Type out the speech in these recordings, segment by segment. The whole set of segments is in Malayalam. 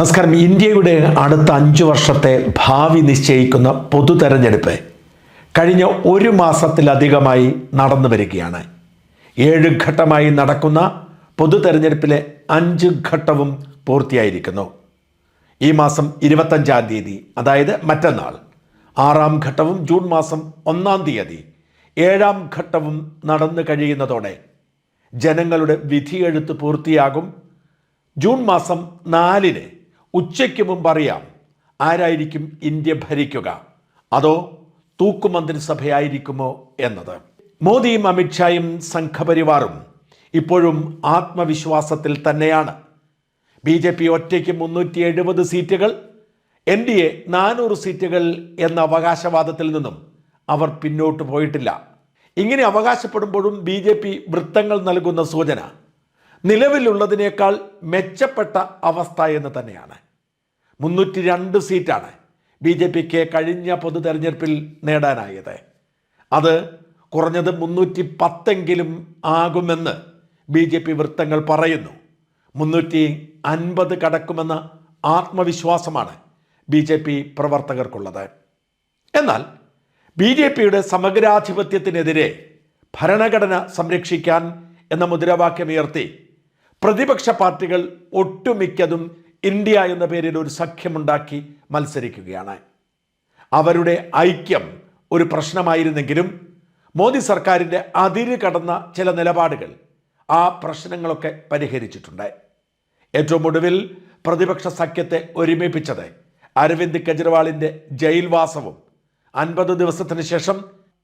നമസ്കാരം. ഇന്ത്യയുടെ അടുത്ത അഞ്ച് വർഷത്തെ ഭാവി നിശ്ചയിക്കുന്ന പൊതു തെരഞ്ഞെടുപ്പ് കഴിഞ്ഞ ഒരു മാസത്തിലധികമായി നടന്നു വരികയാണ്. ഏഴ് ഘട്ടമായി നടക്കുന്ന പൊതു തെരഞ്ഞെടുപ്പിലെ അഞ്ച് ഘട്ടവും പൂർത്തിയായിരിക്കുന്നു. ഈ മാസം ഇരുപത്തഞ്ചാം തീയതി അതായത് മറ്റന്നാൾ. ആറാം ഘട്ടവും ജൂൺ മാസം ഒന്നാം തീയതി. ഏഴാം ഘട്ടവും നടന്നു കഴിയുന്നതോടെ ജനങ്ങളുടെ വിധിയെഴുത്ത് പൂർത്തിയാകും. ജൂൺ മാസം നാലിന് ഉച്ചയ്ക്ക് മുമ്പ് അറിയാം ആരായിരിക്കും ഇന്ത്യ ഭരിക്കുക. അതോ തൂക്കുമന്ത്രിസഭയായിരിക്കുമോ എന്നത്. മോദിയും അമിത്ഷായും സംഘപരിവാറും ഇപ്പോഴും ആത്മവിശ്വാസത്തിൽ തന്നെയാണ്. ബി ജെ പി ഒറ്റയ്ക്ക് മുന്നൂറ്റി എഴുപത് സീറ്റുകൾ എൻ ഡി എ നാനൂറ് സീറ്റുകൾ എന്ന അവകാശവാദത്തിൽ നിന്നും അവർ പിന്നോട്ട് പോയിട്ടില്ല. ഇങ്ങനെ അവകാശപ്പെടുമ്പോഴും ബി ജെ പി വൃത്തങ്ങൾ നൽകുന്ന സൂചന. നിലവിലുള്ളതിനേക്കാൾ മെച്ചപ്പെട്ട അവസ്ഥ എന്ന് തന്നെയാണ്. മുന്നൂറ്റി രണ്ട് സീറ്റാണ് ബി ജെ പിക്ക് കഴിഞ്ഞ പൊതു തെരഞ്ഞെടുപ്പിൽ നേടാനായത്. അത് കുറഞ്ഞത് മുന്നൂറ്റി പത്തെങ്കിലും ആകുമെന്ന് ബി ജെ പി വൃത്തങ്ങൾ പറയുന്നു. മുന്നൂറ്റി അൻപത് കടക്കുമെന്ന ആത്മവിശ്വാസമാണ് ബി ജെ പി പ്രവർത്തകർക്കുള്ളത്. എന്നാൽ ബി ജെ പിയുടെ സമഗ്രാധിപത്യത്തിനെതിരെ ഭരണഘടന സംരക്ഷിക്കാൻ എന്ന മുദ്രാവാക്യമുയർത്തി പ്രതിപക്ഷ പാർട്ടികൾ ഒട്ടുമിക്കതും ഇന്ത്യ എന്ന പേരിൽ ഒരു സഖ്യമുണ്ടാക്കി മത്സരിക്കുകയാണ്. അവരുടെ ഐക്യം ഒരു പ്രശ്നമായിരുന്നെങ്കിലും മോദി സർക്കാരിന്റെ അതിര് കടന്ന ചില നിലപാടുകൾ ആ പ്രശ്നങ്ങളൊക്കെ പരിഹരിച്ചിട്ടുണ്ട്. ഏറ്റവും ഒടുവിൽ പ്രതിപക്ഷ സഖ്യത്തെ ഒരുമിപ്പിച്ചത് അരവിന്ദ് കെജ്രിവാളിന്റെ ജയിൽവാസവും അൻപത് ദിവസത്തിന് ശേഷം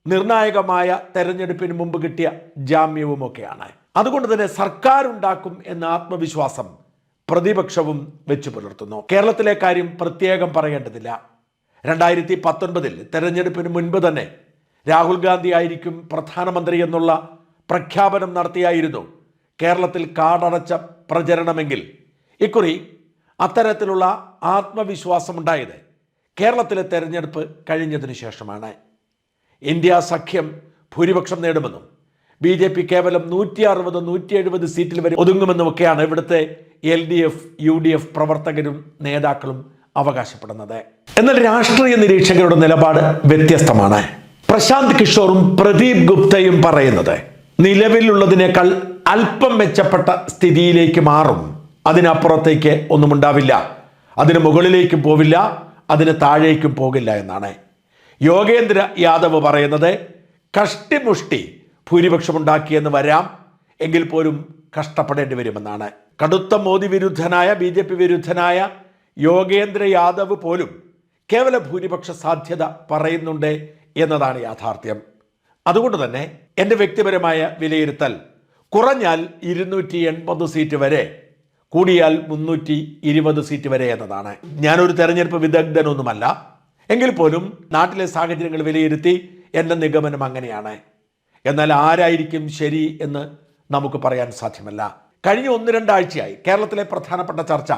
നിർണായകമായ തെരഞ്ഞെടുപ്പിന് മുമ്പ് കിട്ടിയ ജാമ്യവുമൊക്കെയാണ്. അതുകൊണ്ട് തന്നെ സർക്കാർ ഉണ്ടാക്കും എന്ന ആത്മവിശ്വാസം പ്രതിപക്ഷവും വെച്ചു പുലർത്തുന്നു. കേരളത്തിലെ കാര്യം പ്രത്യേകം പറയേണ്ടതില്ല. രണ്ടായിരത്തി പത്തൊൻപതിൽ തെരഞ്ഞെടുപ്പിന് മുൻപ് തന്നെ രാഹുൽ ഗാന്ധി ആയിരിക്കും പ്രധാനമന്ത്രി എന്നുള്ള പ്രഖ്യാപനം നടത്തിയായിരുന്നു കേരളത്തിൽ കാടടച്ച പ്രചരണമെങ്കിൽ. ഇക്കുറി അത്തരത്തിലുള്ള ആത്മവിശ്വാസമുണ്ടായത് കേരളത്തിലെ തെരഞ്ഞെടുപ്പ് കഴിഞ്ഞതിന് ശേഷമാണ്. ഇന്ത്യ സഖ്യം ഭൂരിപക്ഷം നേടുമെന്നും ബി ജെ പി കേവലം നൂറ്റി അറുപത് നൂറ്റി എഴുപത് സീറ്റിൽ വരെ ഒതുങ്ങുമെന്നുമൊക്കെയാണ് ഇവിടുത്തെ L D F U D F പ്രവർത്തകരും നേതാക്കളും അവകാശപ്പെടുന്നത്. എന്നാൽ രാഷ്ട്രീയ നിരീക്ഷകരുടെ നിലപാട് വ്യത്യസ്തമാണ്. പ്രശാന്ത് കിഷോറും പ്രദീപ് ഗുപ്തയും പറയുന്നത് നിലവിലുള്ളതിനേക്കാൾ അല്പം മെച്ചപ്പെട്ട സ്ഥിതിയിലേക്ക് മാറും. അതിനപ്പുറത്തേക്ക് ഒന്നും ഉണ്ടാവില്ല. അതിന് മുകളിലേക്കും പോവില്ല അതിന് താഴേക്കും പോകില്ല എന്നാണ്. യോഗേന്ദ്ര യാദവ് പറയുന്നത് കഷ്ടിമുഷ്ടി ഭൂരിപക്ഷമുണ്ടാക്കിയെന്ന് വരാം. എങ്കിൽ പോലും കഷ്ടപ്പെടേണ്ടി വരുമെന്നാണ്. കടുത്ത മോദി വിരുദ്ധനായ ബി ജെ പി വിരുദ്ധനായ യോഗേന്ദ്ര യാദവ് പോലും കേവല ഭൂരിപക്ഷ സാധ്യത പറയുന്നുണ്ട് എന്നതാണ് യാഥാർത്ഥ്യം. അതുകൊണ്ട് തന്നെ എന്റെ വ്യക്തിപരമായ വിലയിരുത്തൽ കുറഞ്ഞാൽ ഇരുന്നൂറ്റി എൺപത് സീറ്റ് വരെ കൂടിയാൽ മുന്നൂറ്റി ഇരുപത് സീറ്റ് വരെ എന്നതാണ്. ഞാനൊരു തെരഞ്ഞെടുപ്പ് വിദഗ്ധനൊന്നുമല്ല. എങ്കിൽ പോലും നാട്ടിലെ സാഹചര്യങ്ങൾ വിലയിരുത്തി എന്റെ നിഗമനം അങ്ങനെയാണ്. എന്നാൽ ആരായിരിക്കും ശരി എന്ന് നമുക്ക് പറയാൻ സാധ്യമല്ല. കഴിഞ്ഞ ഒന്ന് രണ്ടാഴ്ചയായി കേരളത്തിലെ പ്രധാനപ്പെട്ട ചർച്ച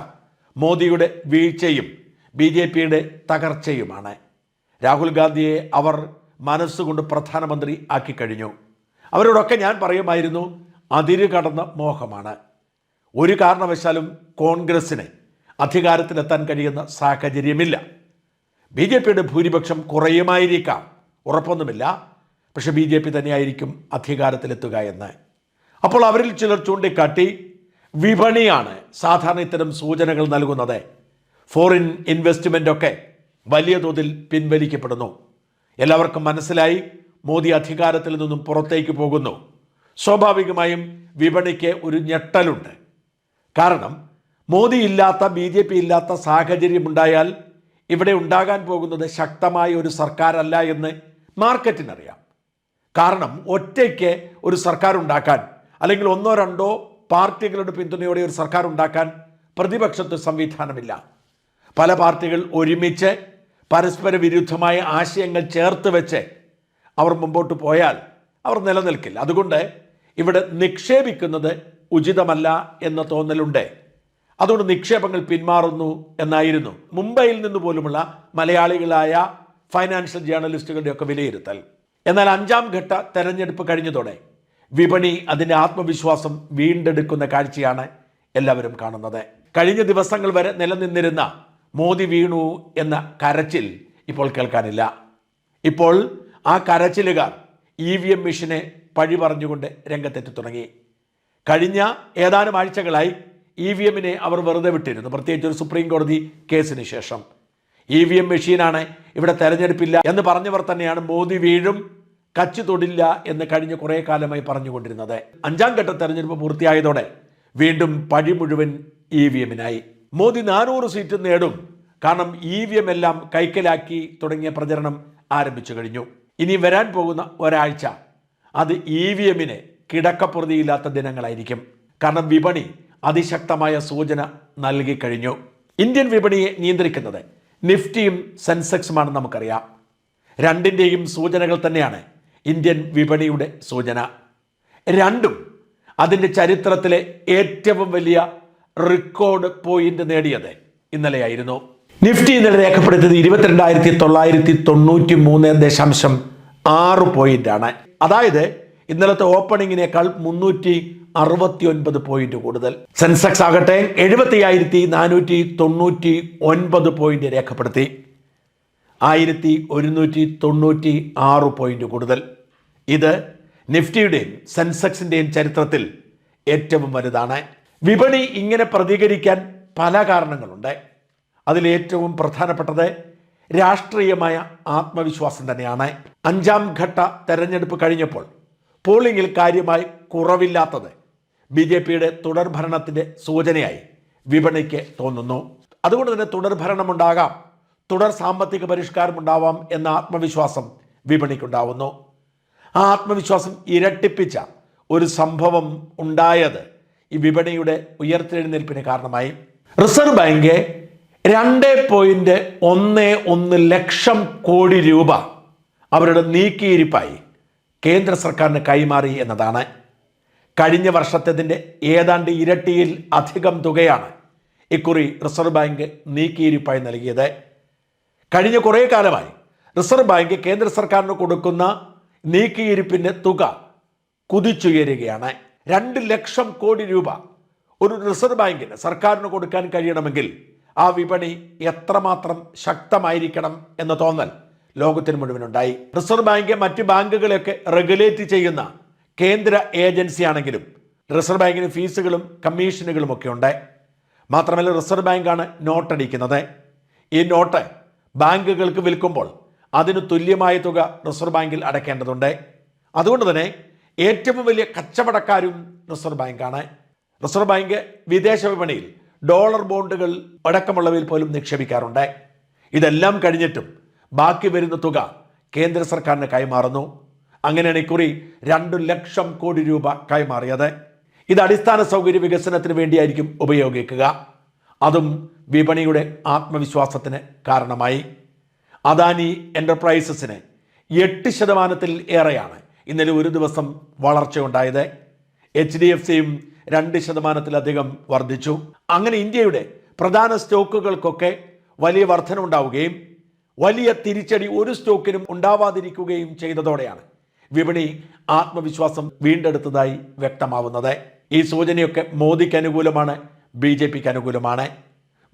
മോദിയുടെ വീഴ്ചയും ബി ജെ പിയുടെ തകർച്ചയുമാണ്. രാഹുൽ ഗാന്ധിയെ അവർ മനസ്സുകൊണ്ട് പ്രധാനമന്ത്രി ആക്കി കഴിഞ്ഞു. അവരോടൊക്കെ ഞാൻ പറയുമായിരുന്നു അതിര് കടന്ന മോഹമാണ്. ഒരു കാരണവശാലും കോൺഗ്രസ്സിന് അധികാരത്തിലെത്താൻ കഴിയുന്ന സാഹചര്യമില്ല. ബി ജെ പിയുടെ ഭൂരിപക്ഷം കുറയുമായിരിക്കാം. ഉറപ്പൊന്നുമില്ല. പക്ഷെ ബി ജെ പി തന്നെയായിരിക്കും അധികാരത്തിലെത്തുക എന്ന്. അപ്പോൾ അവരിൽ ചിലർ ചൂണ്ടിക്കാട്ടി വിപണിയാണ് സാധാരണ ഇത്തരം സൂചനകൾ നൽകുന്നത്. ഫോറിൻ ഇൻവെസ്റ്റ്മെന്റ് ഒക്കെ വലിയ തോതിൽ പിൻവലിക്കപ്പെടുന്നു. എല്ലാവർക്കും മനസ്സിലായി? മോദി അധികാരത്തിൽ നിന്നും പുറത്തേക്ക് പോകുന്നു. സ്വാഭാവികമായും വിപണിക്ക് ഒരു ഞെട്ടലുണ്ട്. കാരണം മോദി ഇല്ലാത്ത ബി ജെ പി ഇല്ലാത്ത സാഹചര്യമുണ്ടായാൽ ഇവിടെ ഉണ്ടാകാൻ പോകുന്നത് ശക്തമായ ഒരു സർക്കാരല്ല എന്ന് മാർക്കറ്റിനറിയാം. കാരണം ഒറ്റയ്ക്ക് ഒരു സർക്കാർ ഉണ്ടാക്കാൻ അല്ലെങ്കിൽ ഒന്നോ രണ്ടോ പാർട്ടികളുടെ പിന്തുണയോടെ ഒരു സർക്കാർ ഉണ്ടാക്കാൻ പ്രതിപക്ഷത്ത് സംവിധാനമില്ല. പല പാർട്ടികൾ ഒരുമിച്ച് പരസ്പര വിരുദ്ധമായ ആശയങ്ങൾ ചേർത്ത് വെച്ച് അവർ മുമ്പോട്ട് പോയാൽ അവർ നിലനിൽക്കില്ല. അതുകൊണ്ട് ഇവിടെ നിക്ഷേപിക്കുന്നത് ഉചിതമല്ല എന്ന തോന്നലുണ്ട്. അതുകൊണ്ട് നിക്ഷേപങ്ങൾ പിന്മാറുന്നു എന്നായിരുന്നു മുംബൈയിൽ നിന്ന് പോലുമുള്ള മലയാളികളായ ഫൈനാൻഷ്യൽ ജേർണലിസ്റ്റുകളുടെയൊക്കെ വിലയിരുത്തൽ. എന്നാൽ അഞ്ചാം ഘട്ട തെരഞ്ഞെടുപ്പ് കഴിഞ്ഞതോടെ വിപണി അതിന്റെ ആത്മവിശ്വാസം വീണ്ടെടുക്കുന്ന കാഴ്ചയാണ് എല്ലാവരും കാണുന്നത്. കഴിഞ്ഞ ദിവസങ്ങൾ വരെ നിലനിന്നിരുന്ന മോദി വീണു എന്ന കരച്ചിൽ ഇപ്പോൾ കേൾക്കാനില്ല. ഇപ്പോൾ ആ കരച്ചിലുകാർ ഇ വി എം മെഷീനെ പഴി പറഞ്ഞുകൊണ്ട് രംഗത്തെത്തി തുടങ്ങി. കഴിഞ്ഞ ഏതാനും ആഴ്ചകളായി ഇ വി എമ്മിനെ അവർ വെറുതെ വിട്ടിരുന്നു. പ്രത്യേകിച്ച് ഒരു സുപ്രീം കോടതി കേസിന് ശേഷം. ഇ വി എം മെഷീനാണ്. ഇവിടെ തെരഞ്ഞെടുപ്പില്ല എന്ന് പറഞ്ഞവർ തന്നെയാണ് മോദി വീഴും കച്ചു തൊടില്ല എന്ന് കഴിഞ്ഞ കുറേ കാലമായി പറഞ്ഞുകൊണ്ടിരുന്നത്. അഞ്ചാം ഘട്ട തെരഞ്ഞെടുപ്പ് പൂർത്തിയായതോടെ വീണ്ടും പഴി മുഴുവൻ ഇ വി എമ്മിനായി. മോദി നാനൂറ് സീറ്റ് നേടും. കാരണം ഇ വി എം എല്ലാം കൈക്കലാക്കി തുടങ്ങിയ പ്രചരണം ആരംഭിച്ചു കഴിഞ്ഞു. ഇനി വരാൻ പോകുന്ന ഒരാഴ്ച അത് ഇ വി എമ്മിന് കിടക്കപ്പുറതിയില്ലാത്ത ദിനങ്ങളായിരിക്കും. കാരണം വിപണി അതിശക്തമായ സൂചന നൽകി കഴിഞ്ഞു. ഇന്ത്യൻ വിപണിയെ നിയന്ത്രിക്കുന്നത് നിഫ്റ്റിയും സെൻസെക്സുമാണെന്ന് നമുക്കറിയാം. രണ്ടിന്റെയും സൂചനകൾ തന്നെയാണ് ഇന്ത്യൻ വിപണിയുടെ സൂചന. രണ്ടും അതിന്റെ ചരിത്രത്തിലെ ഏറ്റവും വലിയ റെക്കോർഡ് പോയിന്റ് നേടിയത് ഇന്നലെയായിരുന്നു. നിഫ്റ്റി ഇന്നലെ രേഖപ്പെടുത്തിയത് ഇരുപത്തിരണ്ടായിരത്തി തൊള്ളായിരത്തി തൊണ്ണൂറ്റി മൂന്ന് ദശാംശം ആറ് പോയിന്റ് ആണ്. അതായത് ഇന്നലത്തെ ഓപ്പണിങ്ങിനേക്കാൾ മുന്നൂറ്റി അറുപത്തി ഒൻപത് പോയിന്റ് കൂടുതൽ. സെൻസെക്സ് ആകട്ടെ എഴുപത്തി ആയിരത്തി നാനൂറ്റി തൊണ്ണൂറ്റി ഒൻപത് പോയിന്റ് രേഖപ്പെടുത്തി. ആയിരത്തി ഒരുന്നൂറ്റി തൊണ്ണൂറ്റി ആറ് പോയിന്റ് കൂടുതൽ. ഇത് നിഫ്റ്റിയുടെയും സെൻസെക്സിന്റെയും ചരിത്രത്തിൽ ഏറ്റവും വലുതാണ്. വിപണി ഇങ്ങനെ പ്രതികരിക്കാൻ പല കാരണങ്ങളുണ്ട്. അതിലേറ്റവും പ്രധാനപ്പെട്ടത് രാഷ്ട്രീയമായ ആത്മവിശ്വാസം തന്നെയാണ്. അഞ്ചാം ഘട്ട തെരഞ്ഞെടുപ്പ് കഴിഞ്ഞപ്പോൾ പോളിംഗിൽ കാര്യമായി കുറവില്ലാത്തത് ബി ജെ പിയുടെ തുടർഭരണത്തിന്റെ സൂചനയായി വിപണിക്ക് തോന്നുന്നു. അതുകൊണ്ട് തന്നെ തുടർഭരണമുണ്ടാകാം തുടർ സാമ്പത്തിക പരിഷ്കാരം ഉണ്ടാവാം എന്ന ആത്മവിശ്വാസം വിപണിക്കുണ്ടാവുന്നു. ആ ആത്മവിശ്വാസം ഇരട്ടിപ്പിച്ച ഒരു സംഭവം ഉണ്ടായത് ഈ വിപണിയുടെ ഉയർത്തെഴുന്നേൽപ്പിന് കാരണമായി. റിസർവ് ബാങ്ക് രണ്ട് പോയിന്റ് ഒന്ന് ഒന്ന് ലക്ഷം കോടി രൂപ അവരുടെ നീക്കിയിരിപ്പായി. കേന്ദ്ര സർക്കാരിന് കൈമാറി എന്നതാണ്. കഴിഞ്ഞ വർഷത്തേതിന്റെ ഏതാണ്ട് ഇരട്ടിയിൽ അധികം തുകയാണ് ഇക്കുറി റിസർവ് ബാങ്ക് നീക്കിയിരിപ്പായി നൽകിയത്. കഴിഞ്ഞ കുറേ കാലമായി റിസർവ് ബാങ്ക് കേന്ദ്ര സർക്കാരിന് കൊടുക്കുന്ന നീക്കിയിരിപ്പിന്റെ തുക കുതിച്ചുയരുകയാണ്. രണ്ട് ലക്ഷം കോടി രൂപ ഒരു റിസർവ് ബാങ്കിന് സർക്കാരിന് കൊടുക്കാൻ കഴിയണമെങ്കിൽ ആ വിപണി എത്രമാത്രം ശക്തമായിരിക്കണം എന്ന് തോന്നൽ. ലോകത്തിന് മുഴുവനുണ്ടായി. റിസർവ് ബാങ്ക് മറ്റ് ബാങ്കുകളെയൊക്കെ റെഗുലേറ്റ് ചെയ്യുന്ന കേന്ദ്ര ഏജൻസിയാണെങ്കിലും റിസർവ് ബാങ്കിന് ഫീസുകളും കമ്മീഷനുകളും ഒക്കെ ഉണ്ട് മാത്രമല്ല റിസർവ് ബാങ്കാണ് നോട്ടടിക്കുന്നത് ഈ നോട്ട് ബാങ്കുകൾക്ക് വിൽക്കുമ്പോൾ അതിന് തുല്യമായ തുക റിസർവ് ബാങ്കിൽ അടയ്ക്കേണ്ടതുണ്ട്. അതുകൊണ്ട് തന്നെ ഏറ്റവും വലിയ കച്ചവടക്കാരും റിസർവ് ബാങ്കാണ്. റിസർവ് ബാങ്ക് വിദേശ വിപണിയിൽ ഡോളർ ബോണ്ടുകൾ അടക്കമുള്ളവയിൽ പോലും നിക്ഷേപിക്കാറുണ്ട്. ഇതെല്ലാം കഴിഞ്ഞിട്ടും ബാക്കി വരുന്ന തുക കേന്ദ്ര സർക്കാരിന് കൈമാറുന്നു. അങ്ങനെയാണ് ഇക്കുറി രണ്ടു ലക്ഷം കോടി രൂപ കൈമാറിയത്. ഇത് അടിസ്ഥാന സൗകര്യ വികസനത്തിന് വേണ്ടിയായിരിക്കും ഉപയോഗിക്കുക. അതും വിപണിയുടെ ആത്മവിശ്വാസത്തിന് കാരണമായി. അദാനി എന്റർപ്രൈസസിന് എട്ട് ശതമാനത്തിൽ ഏറെയാണ് ഇന്നലെ ഒരു ദിവസം വളർച്ചയുണ്ടായത്. എച്ച് ഡി എഫ് സിയും രണ്ട് ശതമാനത്തിലധികം വർദ്ധിച്ചു. അങ്ങനെ ഇന്ത്യയുടെ പ്രധാന സ്റ്റോക്കുകൾക്കൊക്കെ വലിയ വർധന ഉണ്ടാവുകയും വലിയ തിരിച്ചടി ഒരു സ്റ്റോക്കിനും ഉണ്ടാവാതിരിക്കുകയും ചെയ്തതോടെയാണ് വിപണി ആത്മവിശ്വാസം വീണ്ടെടുത്തതായി വ്യക്തമാവുന്നത്. ഈ സൂചനയൊക്കെ മോദിക്ക് അനുകൂലമാണ് ബി ജെ പിക്ക് അനുകൂലമാണ്.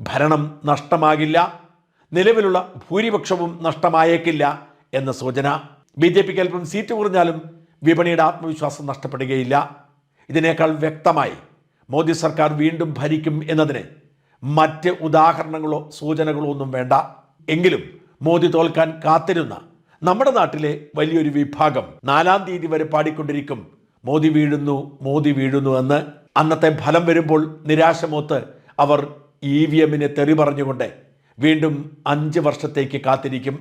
ഭരണം നഷ്ടമാകില്ല നിലവിലുള്ള ഭൂരിപക്ഷവും നഷ്ടമായേക്കില്ല എന്ന സൂചന. ബി ജെ പിക്ക് അല്പം സീറ്റ് കുറഞ്ഞാലും വിപണിയുടെ ആത്മവിശ്വാസം നഷ്ടപ്പെടുകയില്ല. ഇതിനേക്കാൾ വ്യക്തമായി മോദി സർക്കാർ വീണ്ടും ഭരിക്കും എന്നതിന് മറ്റ് ഉദാഹരണങ്ങളോ സൂചനകളോ ഒന്നും വേണ്ട. എങ്കിലും മോദി തോൽക്കാൻ കാത്തിരുന്ന നമ്മുടെ നാട്ടിലെ വലിയൊരു വിഭാഗം നാലാം തീയതി വരെ പാടിക്കൊണ്ടിരിക്കും. മോദി വീഴുന്നു മോദി വീഴുന്നു എന്ന് അന്നത്തെ ഫലം വരുമ്പോൾ നിരാശമൂത്ത് അവർ ഇ വി എമ്മിനെ തെറി പറഞ്ഞുകൊണ്ട് വീണ്ടും അഞ്ച് വർഷത്തേക്ക് കാത്തിരിക്കും.